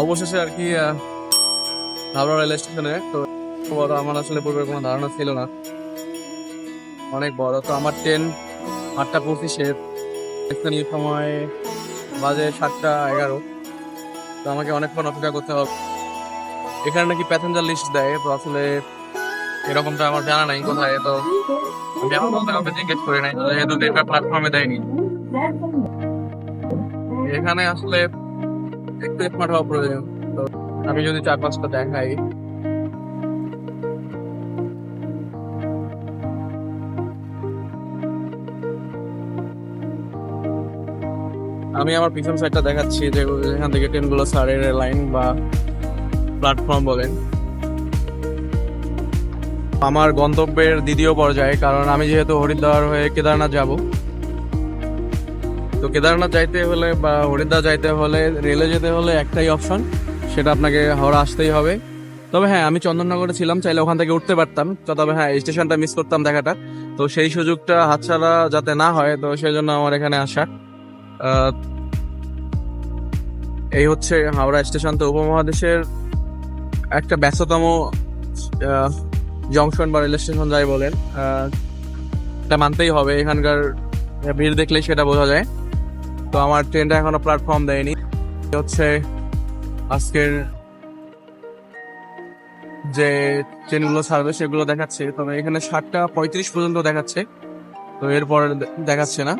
অবশেষে আর কি হাওড়া রেল স্টেশনে। তো বড় আমার আসলে পূর্বে কোনো ধারণা ছিল না। অনেক বড়। তো আমার ট্রেন আটটা পঁচিশে সময় বাজে সাতটা এগারো। তো আমাকে অনেকক্ষণ অপেক্ষা করতে হবে। এখানে নাকি প্যাসেঞ্জার লিস্ট দেয়, তো আসলে এরকমটা আমার জানা নাই কোথায়। তো আমি এখন কাউকে জিজ্ঞেস করি নাই, যেহেতু প্ল্যাটফর্মে দেয়নি। এখানে আসলে একটু স্মার্ট হওয়া প্রয়োজন। আমি যদি চার পাঁচটা দেখাই। আমি আমার পিছন সাইডটা দেখাচ্ছি, যে এখান থেকে ট্রেনগুলো সারের লাইন বা প্ল্যাটফর্ম বলেন। আমার গন্তব্যের দ্বিতীয় পর্যায়ে, কারণ আমি যেহেতু হরিদ্বার হয়ে কেদারনাথ যাব তো কেদারনাথ যাইতে হলে বা হরিদ্বার যাইতে হলে রেলে যেতে হলে একটাই অপশন সেটা আপনাকে হাওড়া আসতেই হবে। তবে হ্যাঁ আমি চন্দননগরে ছিলাম, চাইলে ওখান থেকে উঠতে পারতাম। তবে হ্যাঁ স্টেশনটা মিস করতাম দেখাটা। তো সেই সুযোগটা হাতছাড়া যাতে না হয়, তো সেই জন্য আমার এখানে আসা। এই হচ্ছে হাওড়া স্টেশন তো উপমহাদেশের একটা ব্যস্ততম জংশন বা রেল স্টেশন যাই বলেন এটা মানতেই হবে। এখানকার ভিড় দেখলেই সেটা বোঝা যায়। তো আমার ট্রেনটা এখনও প্ল্যাটফর্ম দেয়নি। হচ্ছে আজকের যে ট্রেনগুলো ছাড়বে সেগুলো দেখাচ্ছে। তবে এখানে সাতটা পঁয়ত্রিশ পর্যন্ত দেখাচ্ছে। তো এরপর দেখাচ্ছে না।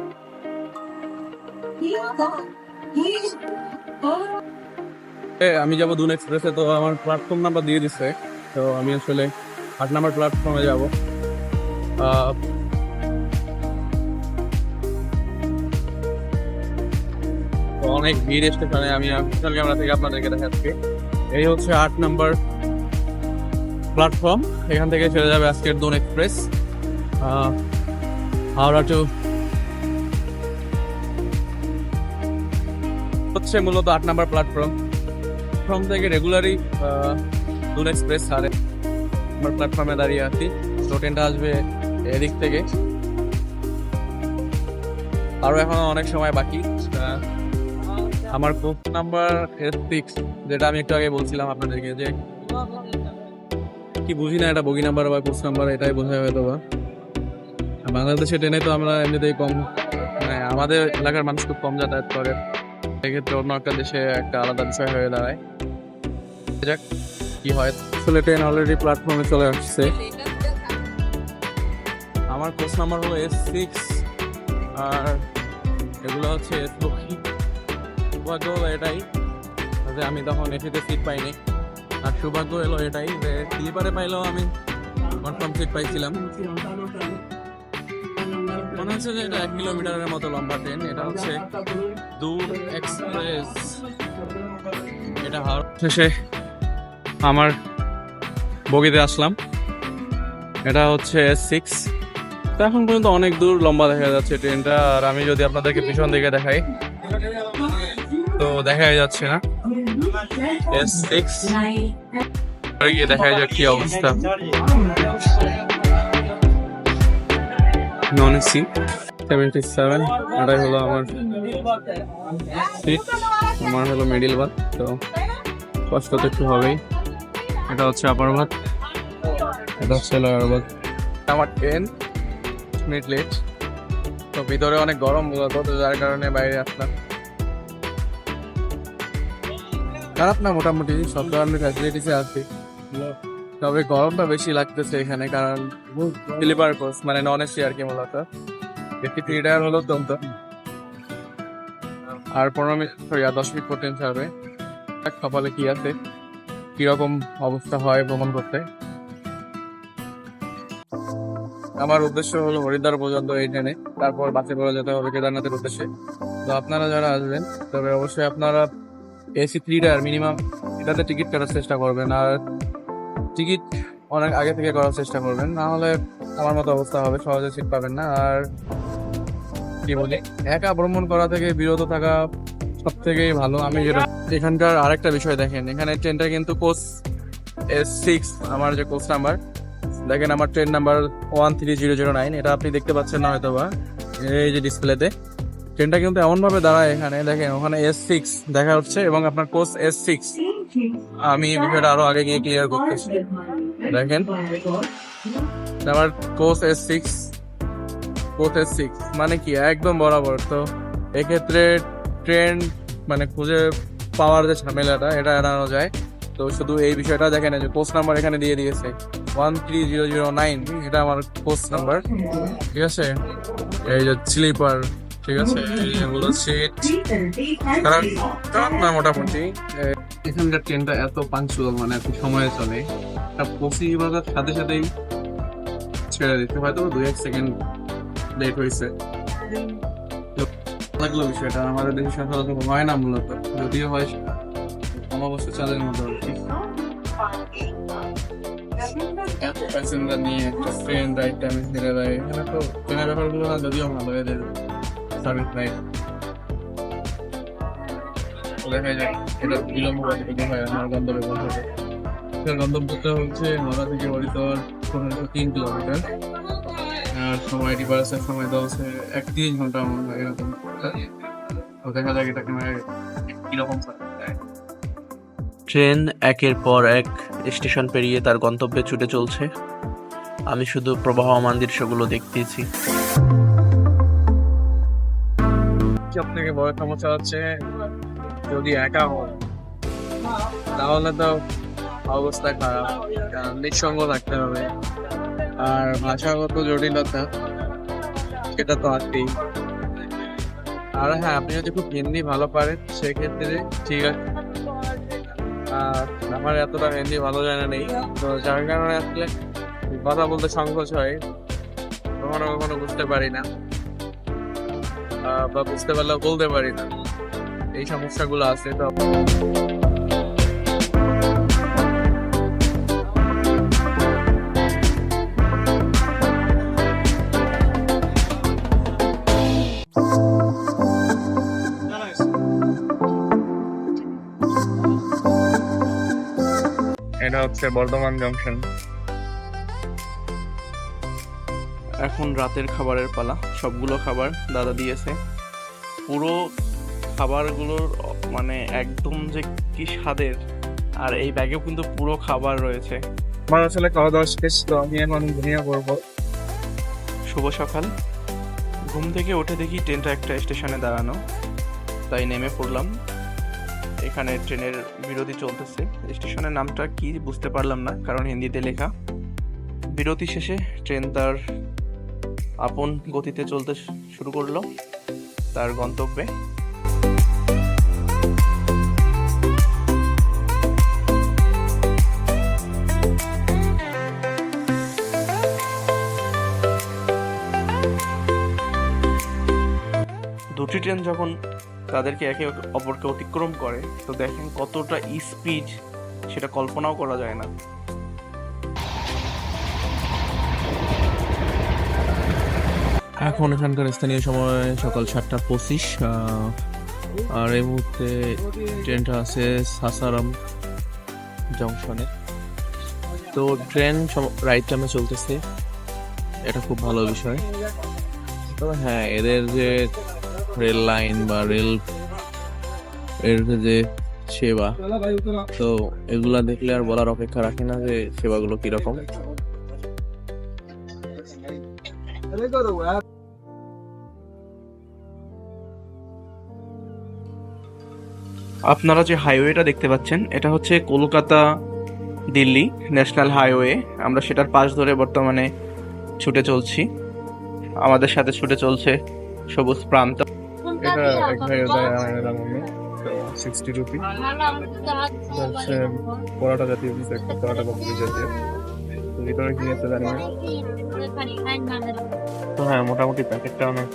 আমি যাব দুন এক্সপ্রেসে তো আমার প্ল্যাটফর্ম নাম্বার দিয়ে দিচ্ছে তো আমি আসলে আট নাম্বার প্ল্যাটফর্মে যাব। অনেক ভিড় স্টেশনে আমি সোশ্যাল ক্যামেরা থেকে আপনাদেরকে দেখাচ্ছি। এই হচ্ছে আট নাম্বার প্ল্যাটফর্ম এখান থেকে চলে যাবে আজকের দুন এক্সপ্রেস হাওড়া টু হচ্ছে মূলত আট নাম্বার প্ল্যাটফর্ম প্ল্যাটফর্ম থেকে রেগুলারই দুন এক্সপ্রেস ছাড়ে আমার প্ল্যাটফর্মে দাঁড়িয়ে আছি। তো ট্রেনটা আসবে এদিক থেকে। আরও এখনও অনেক সময় বাকি আমার কোচ নাম্বার সিক্স যেটা আমি একটু আগে বলছিলাম আপনাদেরকে যে কি বুঝি না এটা বগি নাম্বার বা কোচ নাম্বার এটাই বোঝায় হয়তো বা বাংলাদেশে ট্রেনে তো আমরা এমনিতেই কম মানে আমাদের এলাকার মানুষ খুব কম যাতায়াত করে। সেক্ষেত্রে অন্য একটা দেশে একটা আলাদা বিষয় হয়ে দাঁড়ায়। যাক কি হয়। আসলে ট্রেন অলরেডি প্ল্যাটফর্মে চলে আসছে। আমার কোচ নাম্বার হলো এস সিক্স আর এগুলো হচ্ছে এস সৌভাগ্য হলো এটাই যে আমি তখন এসিতে সিট পাইনি। আর সৌভাগ্য এলো এটাই যে স্লিপারে পাইলেও আমি কনফার্ম সিট পাইছিলাম। মনে হচ্ছে যে এটা এক কিলোমিটারের মতো লম্বা ট্রেন এটা হচ্ছে দূর এক্সপ্রেস এটা হাওড়া শেষে আমার বগিতে আসলাম। এটা হচ্ছে সিক্স তো এখন পর্যন্ত অনেক দূর লম্বা দেখা যাচ্ছে ট্রেনটা আর আমি যদি আপনাদেরকে পিছন দিকে দেখাই তো দেখাই যাচ্ছে না। এস সিক্স গিয়ে দেখা যাক কি অবস্থা। নন এসি সেভেন্টি সেভেন এটাই হলো আমার সিট আমার হলো মিডিল ভাত তো কষ্ট তো একটু হবেই। এটা হচ্ছে আপার ভাত এটা হচ্ছে লোয়ার ভাত আমার ট্রেন মিনিট লেট তো ভিতরে অনেক গরম মূলত যার কারণে বাইরে আসলাম। খারাপ না মোটামুটি, সব ধরনের ফ্যাসিলিটিসে আছে। তবে গরমটা বেশি লাগতেছে এখানে, কারণ স্লিপার কোচ মানে নন এসি আর কি মূলত। একটি থ্রি টায়ার হলো তো। আর পনেরো মিনিট সরি আর দশ মিনিট পর ট্রেন ছাড়বে। কপালে কি আছে, কীরকম অবস্থা হয় ভ্রমণ করতে। আমার উদ্দেশ্য হলো হরিদ্বার পর্যন্ত এই ট্রেনে তারপর বাসে করে যেতে হবে কেদারনাথের উদ্দেশ্যে। তো আপনারা যারা আসবেন, তবে অবশ্যই আপনারা এসি থ্রি টায়ার মিনিমাম, এটাতে টিকিট কাটার চেষ্টা করবেন আর টিকিট অনেক আগে থেকে করার চেষ্টা করবেন। না হলে আমার মতো অবস্থা হবে, সহজে সিট পাবেন না। আর কি বলি, একা ভ্রমণ করা থেকে বিরত থাকা সব থেকেই ভালো। আমি যেটা এখানকার আরেকটা বিষয় দেখেন, এখানে ট্রেনটা কিন্তু কোচ এস সিক্স, আমার যে কোচ নাম্বার, দেখেন আমার train number one three zero zero nine, এটা আপনি দেখতে পাচ্ছেন না হয়তো বা এই যে ডিসপ্লেতে ট্রেনটা কিন্তু এমন ভাবে দাঁড়ায় এখানে, দেখেন, ওখানে এস সিক্স দেখা হচ্ছে এবং আপনার কোচ এস সিক্স আমি বিষয়টা আরও আগে গিয়ে ক্লিয়ার করতেছি। দেখেন আমার coach S six coach S six মানে কি? একদম বরাবর। তো এক্ষেত্রে ট্রেন মানে খুঁজে পাওয়ার যে ঝামেলাটা, এটা এড়ানো যায়। তো শুধু এই বিষয়টা দেখেন যে পোস্ট নাম্বার এখানে দিয়ে দিয়েছে। One three zero zero nine এটা আমার পোস্ট নাম্বার ঠিক আছে? এই যে স্লিপার ঠিক আছে এই যেগুলো সিট কারণ কারণ না মোটামুটি এখানকার ট্রেনটা এত পাঞ্চুয়াল মানে এত সময়ে চলে। পঁচিশ বাজার সাথে সাথেই ছেড়ে দিতে হয়তো দু এক সেকেন্ড লেট হয়েছে। লাগল বিষয়টা আমাদের দেশে সচরাচর হয় না মূলত। যদিও হয় অমাবস্যা চাঁদের মতো আর কি। এত প্যাসেঞ্জার নিয়ে একটা ট্রেন রাইট টাইমে ছেড়ে দেয় এখানে তো ট্রেনের ব্যাপারগুলো যদিও ভালো এদের। সার্ভিস নাই গন্তব্যটা হচ্ছে থেকে তিন কিলোমিটার। আর হচ্ছে একত্রিশ ঘণ্টা ট্রেন একের পর এক স্টেশন পেরিয়ে তার গন্তব্যে ছুটে চলছে। আমি শুধু প্রবাহমান দৃশ্যগুলো দেখতেছি। সব থেকে বড় সমস্যা হচ্ছে, যদি একা হয় তাহলে তো অবস্থা খারাপ। নিঃসঙ্গ থাকতে হবে। আর ভাষাগত জটিলতা, সেটা তো আছেই। আর হ্যাঁ আপনি যদি খুব হিন্দি ভালো পারেন, সেক্ষেত্রে ঠিক আছে। আর আমার এতটা হিন্দি ভালো জানা নেই। তো যার কারণে আসলে কথা বলতে সংকোচ হয়। কখনো কখনো বুঝতে পারি না। বা বুঝতে পারলে বলতে পারি না। এই সমস্যাগুলো আছে তো এটা হচ্ছে বর্ধমান জংশন এখন রাতের খাবারের পালা। সবগুলো খাবার দাদা দিয়েছে। পুরো খাবারগুলোর মানে একদম যে কি স্বাদের। আর এই ব্যাগেও কিন্তু পুরো খাবার রয়েছে। আমার আসলে খাওয়া দাওয়া শেষ তো আমি এখন ঘুমিয়ে পড়ব। শুভ সকাল। ঘুম থেকে উঠে দেখি ট্রেনটা একটা স্টেশনে দাঁড়ানো। তাই নেমে পড়লাম। এখানে ট্রেনের বিরতি চলতেছে। স্টেশনের নামটা কি বুঝতে পারলাম না কারণ হিন্দিতে লেখা। বিরতি শেষে ট্রেন তার আপন গতিতে চলতে শুরু করল তার গন্তব্যে। দুটি ট্রেন যখন তাদেরকে একে অপরকে অতিক্রম করে, তো দেখেন কতটা স্পিড সেটা কল্পনাও করা যায় না। এখন এখানকার স্থানীয় সময় সকাল সাতটা পঁচিশ আর এই মুহূর্তে ট্রেনটা আছে সাসারাম জংশনে। তো ট্রেন রাইট টাইমে চলতেছে। এটা খুব ভালো বিষয়। তো হ্যাঁ এদের যে রেল লাইন বা রেল এর যে সেবা, তো এগুলা দেখলে আর বলার অপেক্ষা রাখে না যে সেবাগুলো কীরকম। আপনারা যে হাইওয়েটা দেখতে পাচ্ছেন এটা হচ্ছে কলকাতা দিল্লি ন্যাশনাল হাইওয়ে আমরা সেটার পাশ ধরে বর্তমানে ছুটে চলছি। আমাদের সাথে ছুটে চলছে সবুজ প্রান্ত। এটা এক ভাই ওদের আমি। সিক্সটি রুপি হচ্ছে পরোটা জাতীয় কিছু একটা পরোটা কফি জাতীয়। তো ভিতরে কি আছে জানি না। তো হ্যাঁ মোটামুটি প্যাকেটটা অনেক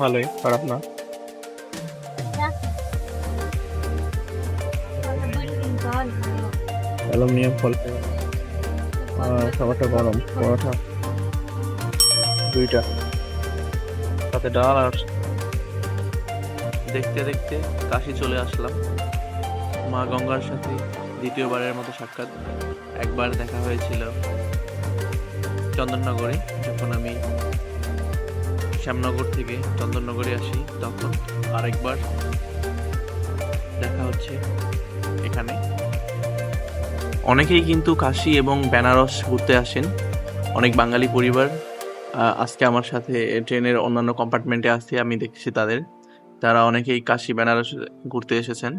ভালোই খারাপ না। অ্যালুমিনিয়াম ফল খাবারটা গরম পরোটা। দুইটা। সাথে ডাল আর দেখতে দেখতে কাশি চলে আসলাম। মা গঙ্গার সাথে দ্বিতীয়বারের মতো সাক্ষাৎ। একবার দেখা হয়েছিল চন্দননগরে যখন আমি শ্যামনগর থেকে চন্দননগরে আসি তখন আরেকবার দেখা হচ্ছে এখানে। অনেকেই কিন্তু কাশি এবং বেনারস ঘুরতে আসেন। অনেক বাঙালি পরিবার আজকে আমার সাথে ট্রেনের অন্যান্য কম্পার্টমেন্টে আসছে আমি দেখছি তাদের। তারা অনেকেই কাশি, বেনারস ঘুরতে এসেছেন।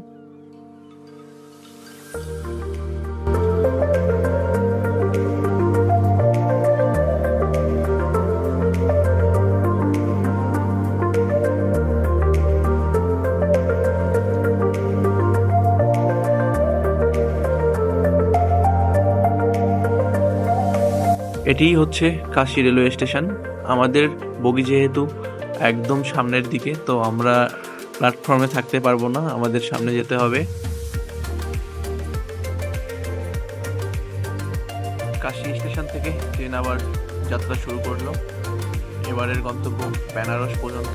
এটিই হচ্ছে কাশি রেলওয়ে স্টেশন। আমাদের বগি যেহেতু একদম সামনের দিকে, তো আমরা প্ল্যাটফর্মে থাকতে পারব না, আমাদের সামনে যেতে হবে। কাশি স্টেশন থেকে ট্রেন আবার যাত্রা শুরু করল। এবারের গন্তব্য বেনারস পর্যন্ত।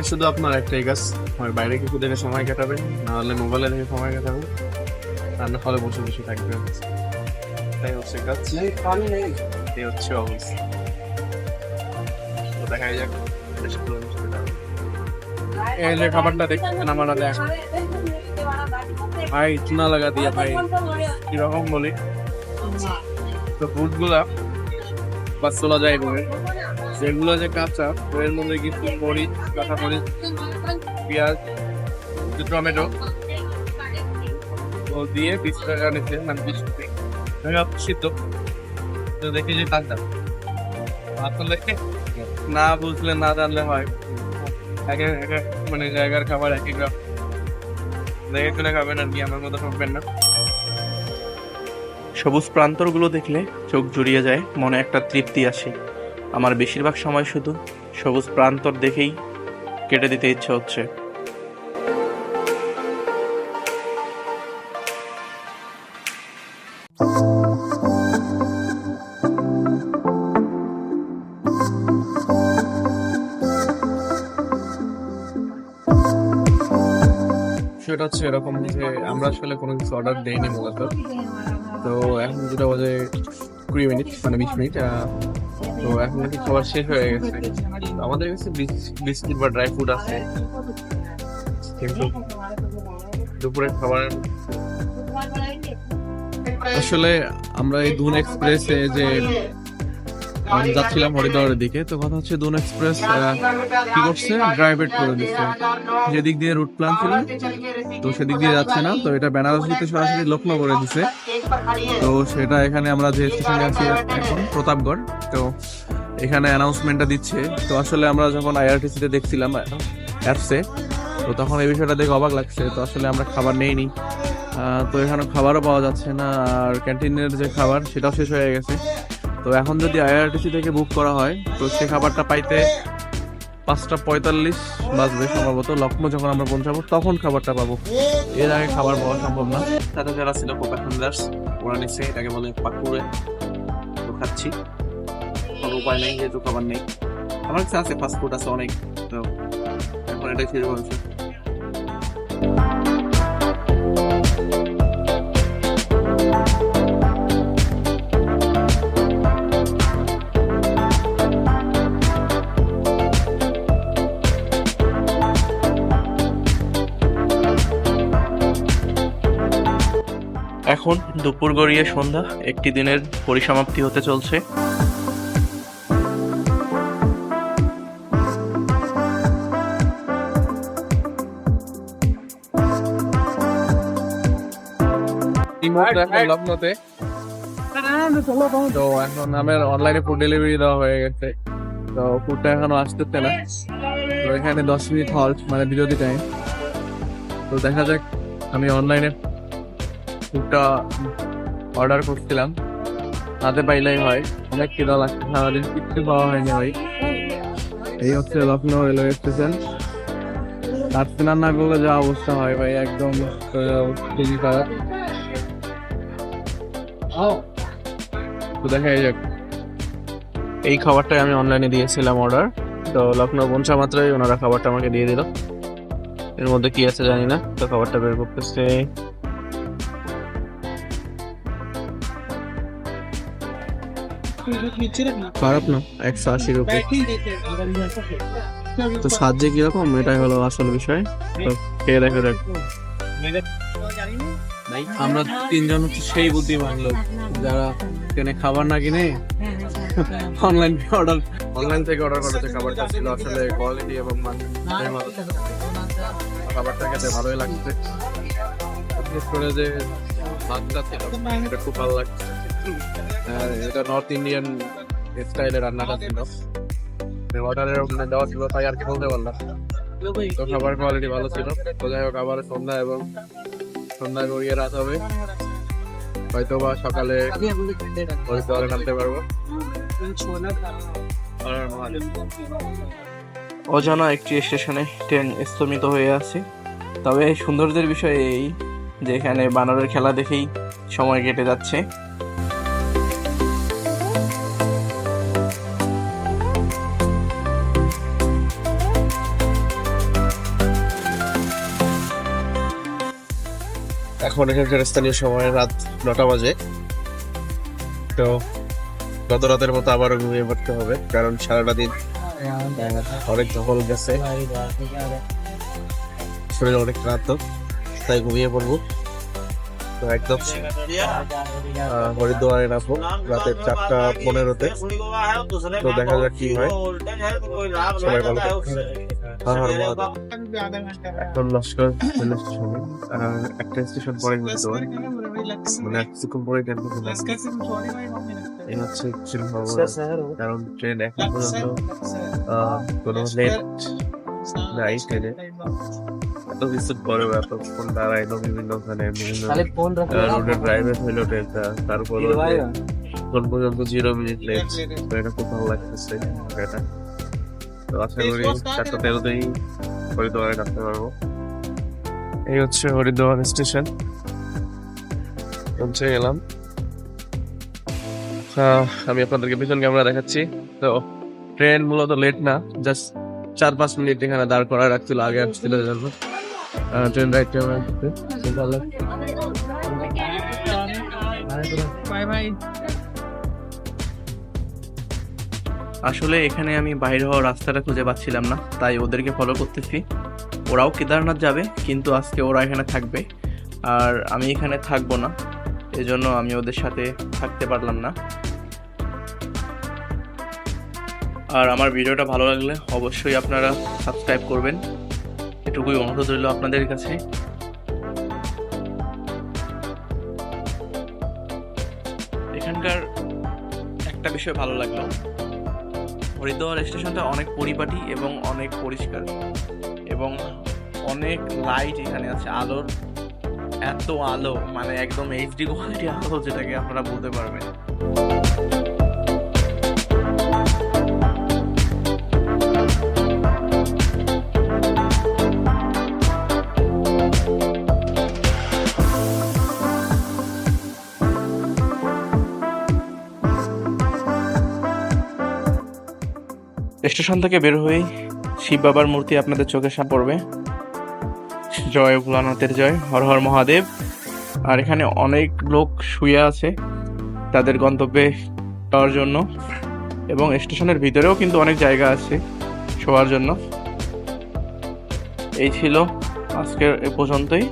ট্রেনে শুধু আপনার একটাই কাজ হয় বাইরে কিছু দেখে সময় কাটাবেন না হলে মোবাইলে দেখে সময় কাটাবেন আর না হলে বসে বসে থাকবেন। তাই হচ্ছে কাজ। এই হচ্ছে অবস্থা। দেখা যাক এই যে খাবারটা দেখছেন আমরা দেখ। ভাই চুনা লাগা দিয়ে ভাই। কীরকম বলি? তো ফুডগুলা বা চলা যায় বলে যেগুলো যে কাঁচা, এর মধ্যে কিছু মরিচ, কাঁচা মরিচ, পেঁয়াজ টমেটো, ও দিয়ে বিশ টাকা নিচ্ছে মানে বিশ টাকা। সিদ্ধ। তো দেখি যে কাঁচা। আসলে না বুঝলে, না জানলে হয়। এক, এক- মানে জায়গার খাবার এক এক। দেখে শুনে খাবেন আর কি, আমার মতো খাবেন না। সবুজ প্রান্তরগুলো দেখলে চোখ জুড়িয়ে যায়, মনে একটা তৃপ্তি আসে। আমার বেশিরভাগ সময় শুধু সবুজ প্রান্তর দেখেই কেটে দিতে ইচ্ছে হচ্ছে। সেটা হচ্ছে এরকম যে আমরা আসলে কোনো কিছু অর্ডার দেইনি মূলত। তো এখন যেটা বাজে কুড়ি মিনিট মানে বিশ মিনিট তো এখন নাকি খাবার শেষ হয়ে গেছে। আমাদের কাছে বিস্কিট বা ড্রাই ফ্রুট আছে। কিন্তু দুপুরের খাবার আসলে আমরা এই দুন এক্সপ্রেসে যে আহ, যাচ্ছিলাম হরিদ্বারের দিকে তো কথা হচ্ছে দুন এক্সপ্রেস কি করছে? ড্রাইভেট করে দিচ্ছে। যেদিক দিয়ে রুট প্ল্যান ছিল তো সেদিক দিয়ে যাচ্ছে না তো এটা বেনারস দিতে সরাসরি লক্ষ্ণৌ করে দিছে। তো সেটা এখানে আমরা যে স্টেশনে আছি এখন প্রতাপগড় তো এখানে অ্যানাউন্সমেন্টটা দিচ্ছে। তো আসলে আমরা যখন আইআরটিসিতে দেখছিলাম অ্যাপসে তো তখন এই বিষয়টা দেখে অবাক লাগছে তো আসলে আমরা খাবার নেইনি। তো এখানে খাবারও পাওয়া যাচ্ছে না আর ক্যান্টিনের যে খাবার সেটাও শেষ হয়ে গেছে। তো এখন যদি আইআরটিসি থেকে বুক করা হয়, তো সে খাবারটা পাইতে পাঁচটা পঁয়তাল্লিশ বাজবে সম্ভবত, লক্ষ্ণৌ যখন আমরা পৌঁছাবো, তখন খাবারটা পাবো। এর আগে খাবার পাওয়া সম্ভব না। তাতে যারা ছিল কোকা ফ্যান্ডার্স ওরা নিচ্ছে এটাকে বলে পাকুড়ে তো খাচ্ছি। কোনো উপায় নেই, যেহেতু খাবার নেই। আমার কাছে আছে ফাস্টফুড আছে অনেক, তো এখন এটা খেয়ে বলছে। এখন দুপুর গড়িয়ে সন্ধ্যা একটি দিনের পরিসমাপ্তি হতে চলছে। এই মুহূর্তে তো এখন আমার অনলাইনে ফুড ডেলিভারি দেওয়া হয়ে গেছে। তো ফুডটা এখনও আসতেছে না। তো এখানে দশ মিনিট হল্ট মানে বিরতি টাইম তো দেখা যাক আমি অনলাইনে ফুডটা অর্ডার করছিলাম। হাতে পাইলেই হয়। অনেক খিদা লাগছে সারাদিন কিচ্ছু পাওয়া হয়নি ভাই। এই হচ্ছে লখনৌ রেলওয়ে স্টেশন। রাত্রে রান্না করলে যা অবস্থা হয় ভাই, একদম খুবই খারাপ তো দেখা যাক। এই খাবারটাই আমি অনলাইনে দিয়েছিলাম অর্ডার তো লখনৌ পৌঁছা মাত্রই ওনারা খাবারটা আমাকে দিয়ে দিল। এর মধ্যে কি আছে জানি না, তো খাবারটা বের করতেছে। খারাপ না একশো আশি রুপি। তো সাহায্যে কীরকম? এটাই হলো আসল বিষয়। তো খেয়ে দেখে দেখ। আমরা তিনজন হচ্ছে সেই বুদ্ধিমান লোক। যারা কিনে খাবার না কিনে অনলাইন অর্ডার অনলাইন থেকে অর্ডার করা যে খাবারটা ছিল আসলে কোয়ালিটি এবং মান। খাবারটা খেতে ভালোই লাগছে। বিশেষ করে যে ভাতটা ছিল এটা খুব ভালো লাগছে। এটা নর্থ ইন্ডিয়ান স্টাইলে রান্নাটা ছিল। অর্ডারের ওখানে দেওয়া ছিল, তাই আর কি বলতে পারলাম। তো খাবার কোয়ালিটি ভালো ছিল। তো যাই হোক, আবার সন্ধ্যা এবং সন্ধ্যায় গড়িয়ে রাত হবে। হয়তো বা সকালে হরিদ্বারে নামতে পারব। অজানা একটি স্টেশনে ট্রেন স্থমিত হয়ে আছে। তবে সৌন্দর্যের বিষয় এই যে, এখানে বানরের খেলা দেখেই সময় কেটে যাচ্ছে। এখন এখানকার স্থানীয় সময় রাত নটা বাজে। তো গত রাতের মতো আবারও ঘুমিয়ে পড়তে হবে, কারণ সারাটা দিন অনেক ধকল গেছে। শরীর অনেক রাত তাই ঘুমিয়ে পড়ব। তো একদম হরিদ্বারে নামবো রাতের চারটা পনেরোতে। তো দেখা যাক কি হয়। সবাই ভালো এখন লস্কর রেল স্টেশনে একটা স্টেশন পরে মানে কিছুক্ষণ পরে ট্রেন এই হচ্ছে কারণ ট্রেন এখন পর্যন্ত আহ, কোনো লেট নাই ট্রেনে এত কিছু পরে দাঁড়াইলো বিভিন্ন ওখানে বিভিন্ন রুটের ড্রাইভার হইল ট্রেনটা তারপর এখন পর্যন্ত জিরো মিনিট লেট এটা খুব ভালো লাগতেছে এটা তো আশা করি চারটা তেরোতেই হরিদ্বারে নামতে পারব। এই হচ্ছে হরিদ্বার স্টেশন। পৌঁছে গেলাম। আমি আপনাদেরকে পিছন ক্যামেরা দেখাচ্ছি। তো ট্রেন মূলত লেট না জাস্ট চার পাঁচ মিনিট এখানে দাঁড় করা রাখছিল আগে আসছিল জন্য। ট্রেন রাইড ক্যামেরা ভালো আসলে এখানে আমি বাইরে হওয়ার রাস্তাটা খুঁজে পাচ্ছিলাম না, তাই ওদেরকে ফলো করতেছি। ওরাও কেদারনাথ যাবে, কিন্তু আজকে ওরা এখানে থাকবে। আর আমি এখানে থাকব না, এজন্য আমি ওদের সাথে থাকতে পারলাম না। আর আমার ভিডিওটা ভালো লাগলে অবশ্যই আপনারা সাবস্ক্রাইব করবেন। এটুকুই অনুরোধ রইল আপনাদের কাছে। এখানকার একটা বিষয় ভালো লাগল। হরিদ্বার স্টেশনটা অনেক পরিপাটি এবং অনেক পরিষ্কার। এবং অনেক লাইট এখানে আছে, আলোর, এত আলো মানে একদম এইচডি কোয়ালিটি আলো যেটাকে আপনারা বলতে পারবেন। স্টেশন থেকে বের হয়েই শিব বাবার মূর্তি আপনাদের চোখের সামনে পড়বে। জয় ভোলানাথের জয়, হর হর মহাদেব। আর এখানে অনেক লোক শুয়ে আছে তাদের গন্তব্যে যাওয়ার জন্য। এবং স্টেশনের ভিতরেও কিন্তু অনেক জায়গা আছে শোয়ার জন্য। এই ছিল আজকের এ পর্যন্তই।